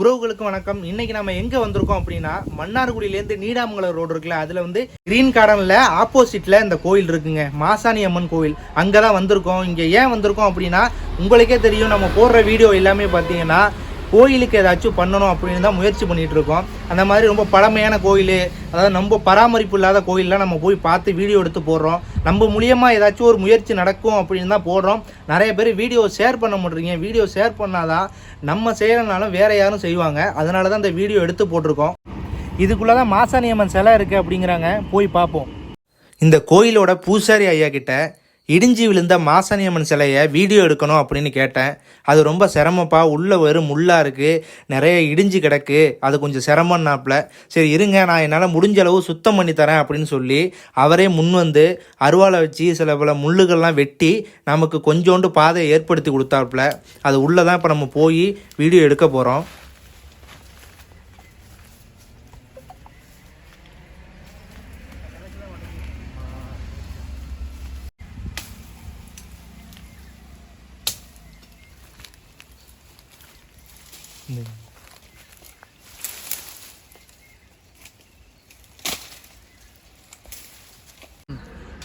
உறவுகளுக்கு வணக்கம். இன்னைக்கு நம்ம எங்க வந்திருக்கோம் அப்படின்னா மன்னார்குடியிலேருந்து நீடாமங்கலம் ரோடு இருக்குல்ல அதுல வந்து கிரீன் கார்டன்ல ஆப்போசிட்ல இந்த கோயில் இருக்குங்க. மாசாணி அம்மன் கோயில் அங்கதான் வந்திருக்கோம். இங்க ஏன் வந்திருக்கோம் அப்படின்னா உங்களுக்கே தெரியும் நம்ம போடுற வீடியோ எல்லாமே பார்த்தீங்கன்னா கோயிலுக்கு ஏதாச்சும் பண்ணணும் அப்படின்னு தான் முயற்சி பண்ணிட்டு இருக்கோம். அந்த மாதிரி ரொம்ப பழமையான கோயில் அதாவது நம்ம பராமரிப்பு இல்லாத கோயிலெலாம் நம்ம போய் பார்த்து வீடியோ எடுத்து போடுறோம். நம்ம மூலியமாக ஏதாச்சும் ஒரு முயற்சி நடக்கும் அப்படின்னு தான் போடுறோம். நிறைய பேர் வீடியோ ஷேர் பண்ண முடியுங்க வீடியோ ஷேர் பண்ணாதான் நம்ம செய்யறதுனாலும் வேற யாரும் செய்வாங்க. அதனால தான் இந்த வீடியோ எடுத்து போட்டிருக்கோம். இதுக்குள்ளே தான் மாசாணி அம்மன் சிலை இருக்குது அப்படிங்கிறாங்க. போய் பார்ப்போம். இந்த கோயிலோட பூசாரி ஐயா கிட்ட இடிஞ்சு விழுந்த மாசாணி அம்மன் சிலையை வீடியோ எடுக்கணும் அப்படின்னு கேட்டேன். அது ரொம்ப சிரமப்பா உள்ளே வெறும் முள்ளாக இருக்குது நிறைய இடிஞ்சு கிடக்கு அது கொஞ்சம் சிரமம்னாப்பில் சரி இருங்க நான் என்னால் முடிஞ்ச அளவு சுத்தம் பண்ணி தரேன் அப்படின்னு சொல்லி அவரே முன் வந்து அருவாளை வச்சு சில பல முள்ளுகள்லாம் வெட்டி நமக்கு கொஞ்சோண்டு பாதையை ஏற்படுத்தி கொடுத்தாப்புல அது உள்ளே தான் இப்போ நம்ம போய் வீடியோ எடுக்க போகிறோம்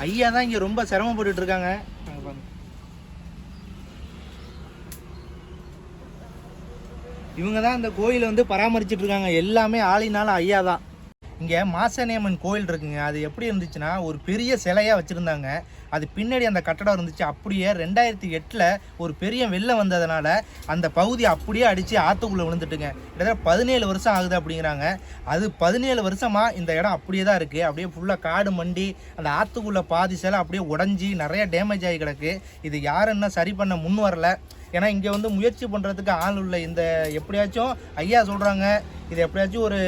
ஐயா தான் இங்கே ரொம்ப சிரமப்பட்டுட்டு இருக்காங்க. இவங்க தான் இந்த கோயிலை வந்து பராமரிச்சுட்டு இருக்காங்க. எல்லாமே ஆளினால ஐயா தான். இங்கே மாசநேமன் கோயில் இருக்குங்க. அது எப்படி இருந்துச்சுன்னா ஒரு பெரிய சிலையாக வச்சுருந்தாங்க. அது பின்னாடி அந்த கட்டடம் இருந்துச்சு. அப்படியே ரெண்டாயிரத்தி எட்டில் ஒரு பெரிய வெள்ளம் வந்ததுனால அந்த பகுதி அப்படியே அடித்து ஆற்றுக்குள்ளே விழுந்துட்டுங்க. கிட்டத்தட்ட பதினேழு வருஷம் ஆகுது அப்படிங்கிறாங்க. அது பதினேழு வருஷமாக இந்த இடம் அப்படியே தான் இருக்குது அப்படியே ஃபுல்லாக காடு மண்டி அந்த ஆற்றுக்குள்ளே பாதி சிலை அப்படியே உடஞ்சி நிறைய டேமேஜ் ஆகி கிடக்கு. இது யாருன்னா சரி பண்ண முன் வரல. ஏன்னா இங்கே வந்து முயற்சி பண்ணுறதுக்கு ஆள் இல்லை. இந்த எப்படியாச்சும் ஐயா சொல்கிறாங்க இது எப்படியாச்சும் ஒரு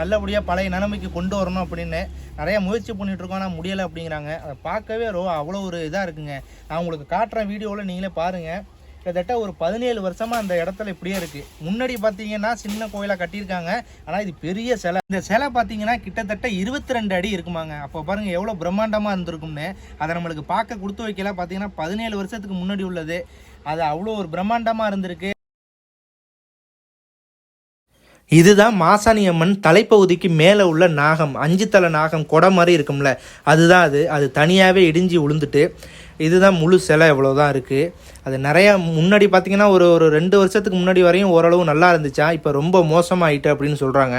நல்லபடியாக பழைய நிலைமைக்கு கொண்டு வரணும் அப்படின்னு நிறைய முயற்சி பண்ணிகிட்ருக்கோம் ஆனால் முடியலை அப்படிங்கிறாங்க. அதை பார்க்கவே ரோ அவ்வளோ ஒரு இதாக இருக்குங்க. நான் உங்களுக்கு காட்டுறேன் வீடியோவில் நீங்களே பாருங்கள் கிட்டத்தட்ட ஒரு பதினேழு வருஷமாக அந்த இடத்துல இப்படியே இருக்குது முன்னாடி பார்த்தீங்கன்னா சின்ன கோயிலாக கட்டியிருக்காங்க. ஆனால் இது பெரிய சிலை. இந்த சிலை பார்த்தீங்கன்னா கிட்டத்தட்ட இருபத்தி ரெண்டு அடி இருக்குமாங்க. அப்போ பாருங்கள் எவ்வளோ பிரம்மாண்டமாக இருந்திருக்கும்னு. அதை நம்மளுக்கு பார்க்க கொடுத்து வைக்கல. பார்த்தீங்கன்னா பதினேழு வருஷத்துக்கு முன்னாடி உள்ளது. அது அவ்வளோ ஒரு பிரம்மாண்டமாக இருந்திருக்கு. இதுதான் மாசாணி அம்மன் தலைப்பகுதிக்கு மேலே உள்ள நாகம் அஞ்சு தலை நாகம் கொடை மாதிரி இருக்கும்ல. அதுதான் அது. அது தனியாகவே இடிஞ்சு விழுந்துட்டு இதுதான் முழு சிலை இவ்வளோதான் இருக்குது அது நிறையா முன்னாடி பார்த்திங்கன்னா ஒரு ஒரு ரெண்டு வருஷத்துக்கு முன்னாடி வரையும் ஓரளவு நல்லா இருந்துச்சா? இப்போ ரொம்ப மோசமாயிட்டு அப்படின்னு சொல்கிறாங்க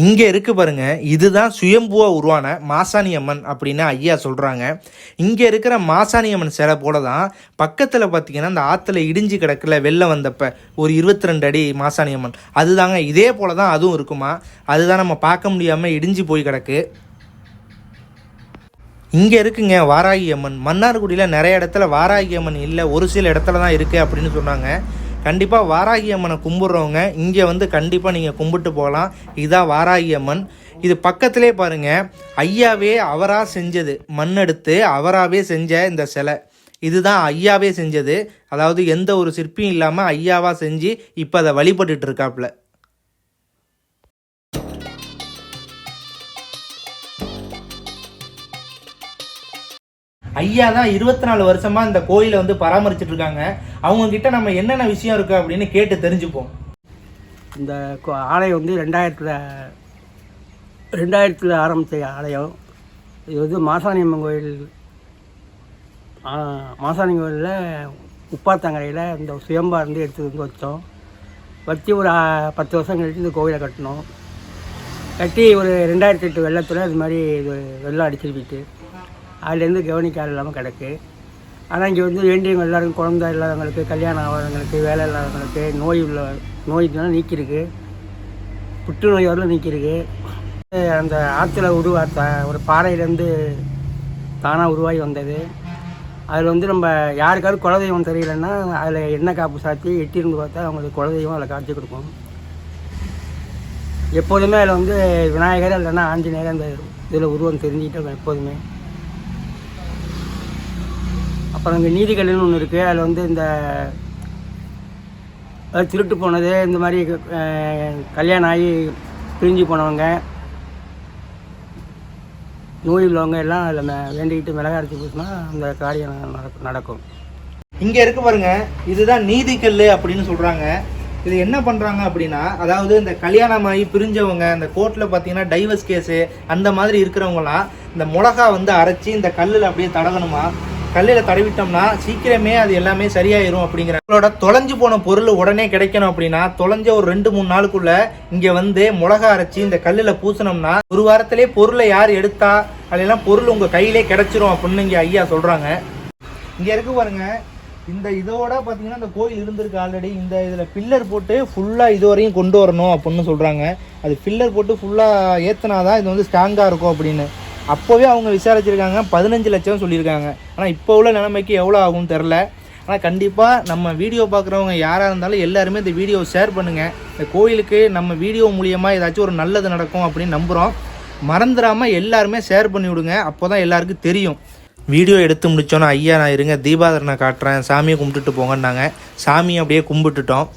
இங்கே இருக்கு பாருங்க இதுதான் சுயம்புவா உருவான மாசாணி அம்மன் அப்படின்னு ஐயா சொல்கிறாங்க இங்கே இருக்கிற மாசாணி அம்மன் சிலை போல தான் பக்கத்தில் பார்த்தீங்கன்னா அந்த ஆற்றுல இடிஞ்சு கிடக்கல வெளில வந்தப்ப ஒரு இருபத்தி ரெண்டு அடி மாசாணி அம்மன். அதுதாங்க இதே போல தான் அதுவும் இருக்குமா? அதுதான் நம்ம பார்க்க முடியாமல் இடிஞ்சு போய் கிடக்கு. இங்கே இருக்குங்க வாராகி அம்மன். மன்னார்குடியில் நிறைய இடத்துல வாராகி அம்மன் இல்லை ஒரு சில இடத்துல தான் இருக்குது அப்படின்னு சொன்னாங்க. கண்டிப்பாக வாராகி அம்மனை கும்பிட்றவங்க இங்கே வந்து கண்டிப்பாக நீங்கள் கும்பிட்டு போகலாம். இதான் வாராகி அம்மன். இது பக்கத்திலே பாருங்கள் ஐயாவே அவராக செஞ்சது. மண் எடுத்து அவராகவே செஞ்ச இந்த சிலை. இதுதான் ஐயாவே செஞ்சது. அதாவது எந்த ஒரு சிற்பியும் இல்லாமல் ஐயாவாக செஞ்சு இப்போ அதை வழிபட்டுட்டு இருக்காப்புல. ஐயா தான் இருபத்தி நாலு வருஷமா இந்த கோயிலை வந்து பராமரிச்சுட்டு இருக்காங்க அவங்க கிட்ட நம்ம என்னென்ன விஷயம் இருக்கு அப்படின்னு கேட்டு தெரிஞ்சுப்போம். இந்த கோ- ஆலயம் வந்து ரெண்டாயிரத்தில் ரெண்டாயிரத்தில் ஆரம்பித்த ஆலயம். இது வந்து மாசாணியம்மன் கோயில் மாசாணி கோயிலில் உப்பாத்தங்கரையில் இந்த சுயம்பா இருந்து எடுத்து வந்து வச்சோம். வச்சு ஒரு பத்து வருஷம் கழிச்சு இந்த கோயிலை கட்டினோம். கட்டி ஒரு ரெண்டாயிரத்தி எட்டு வெள்ளத்தில் இது மாதிரி இது வெள்ளம் அடிச்சிருப்பிட்டு அதுலேருந்து கவனிக்க இல்லாமல் கிடக்கு. ஆனால் இங்கே வந்து வேண்டியவங்க எல்லாருக்கும் குழந்தை இல்லாதவங்களுக்கு கல்யாணம் ஆகாதவங்களுக்கு வேலை இல்லாதவங்களுக்கு நோய் உள்ள நோய்லாம் நீக்கிருக்கு. புற்றுநோய் வரலும் நீக்கிருக்கு. அந்த ஆற்றுல உருவாத்த ஒரு பாறையிலேருந்து தானாக உருவாகி வந்தது. அதில் வந்து நம்ம யாருக்காவது குலதெய்வம் தெரியலன்னா அதில் எண்ணெய் காப்பு சாத்தி எட்டிருந்து பார்த்தா அவங்களுக்கு குலதெய்வம் அதில் காட்சி கொடுக்கும். எப்போதுமே அதில் வந்து விநாயகர் இல்லைன்னா ஆஞ்சநேயர் அந்த இதில் உருவம் தெரிஞ்சுக்கிட்டு எப்போதுமே. அப்புறம் இங்கே நீதிக்கல்லுன்னு ஒன்று இருக்குது அதில் வந்து இந்த திருட்டு போனது இந்த மாதிரி கல்யாணம் ஆகி பிரிஞ்சு போனவங்க நோய் உள்ளவங்க எல்லாம் அதில் வேண்டிக்கிட்டு மிளகா அரைச்சி பூசினா அந்த காரியம் நடக்கும். நடக்கும் இருக்க பாருங்க இதுதான் நீதிக்கல் அப்படின்னு சொல்கிறாங்க இது என்ன பண்ணுறாங்க அப்படின்னா அதாவது இந்த கல்யாணம் ஆகி பிரிஞ்சவங்க இந்த கோர்ட்டில் பார்த்தீங்கன்னா டைவர்ஸ் கேஸு அந்த மாதிரி இருக்கிறவங்கலாம் இந்த மிளகா வந்து அரைச்சி இந்த கல்லில் அப்படியே தடவணுமா? கல்லில் தடவிட்டோம்னா சீக்கிரமே அது எல்லாமே சரியாயிரும் அப்படிங்கிற உங்களோட தொலைஞ்சு போன பொருள் உடனே கிடைக்கணும் அப்படின்னா தொலைஞ்ச ஒரு ரெண்டு மூணு நாளுக்குள்ள இங்க வந்து மிளகா அரைச்சி இந்த கல்லில் பூசினோம்னா ஒரு வாரத்திலே பொருளை யார் எடுத்தா அதெல்லாம் பொருள் உங்க கையிலே கிடைச்சிரும் அப்படின்னு இங்க ஐயா சொல்றாங்க. இங்க இருக்கு பாருங்க. இந்த இதோட பார்த்தீங்கன்னா இந்த கோயில் இருந்திருக்கு ஆல்ரெடி இந்த இதில் பில்லர் போட்டு ஃபுல்லாக இது வரையும் கொண்டு வரணும் அப்படின்னு சொல்கிறாங்க அது பில்லர் போட்டு ஃபுல்லாக ஏற்றினா ஏத்துனாதான் இது வந்து ஸ்ட்ராங்காக இருக்கும் அப்படின்னு. அப்போவே அவங்க விசாரிச்சிருக்காங்க. பதினஞ்சு லட்சம் சொல்லியிருக்காங்க. ஆனால் இப்போ உள்ள நிலைமைக்கு எவ்வளோ ஆகும்னு தெரில ஆனால் கண்டிப்பாக நம்ம வீடியோ பார்க்குறவங்க யாராக இருந்தாலும் எல்லாருமே இந்த வீடியோவை ஷேர் பண்ணுங்கள் இந்த கோயிலுக்கு நம்ம வீடியோ மூலியமாக ஏதாச்சும் ஒரு நல்லது நடக்கும் அப்படின்னு நம்புகிறோம் மறந்துடாமல் எல்லாருமே ஷேர் பண்ணி விடுங்க. அப்போ தான் எல்லாருக்கும் தெரியும். வீடியோ எடுத்து முடிச்சோன்னா ஐயா நான் இருங்க. தீபாதரனை காட்டுறேன். சாமியை கும்பிட்டுட்டு போங்கன்னாங்க. சாமியை அப்படியே கும்பிட்டுட்டோம்.